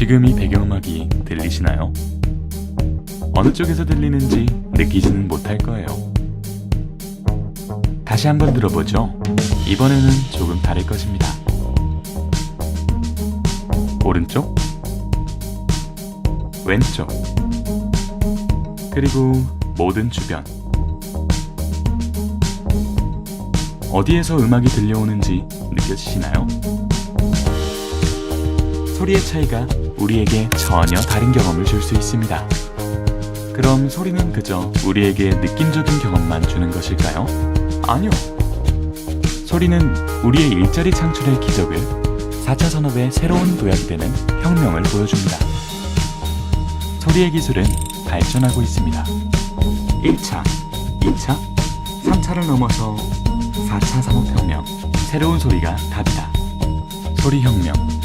지금 이 배경음악이 들리시나요? 어느 쪽에서 들리는지 느끼지는 못할 거예요. 다시 한번 들어보죠. 이번에는 조금 다를 것입니다. 오른쪽, 왼쪽, 그리고 모든 주변. 어디에서 음악이 들려오는지 느껴지시나요? 소리의 차이가 우리에게 전혀 다른 경험을 줄 수 있습니다. 그럼 소리는 그저 우리에게 느낌적인 경험만 주는 것일까요? 아니요. 소리는 우리의 일자리 창출의 기적을 4차 산업의 새로운 도약이 되는 혁명을 보여줍니다. 소리의 기술은 발전하고 있습니다. 1차, 2차, 3차를 넘어서 4차 산업혁명, 새로운 소리가 답이다. 소리혁명,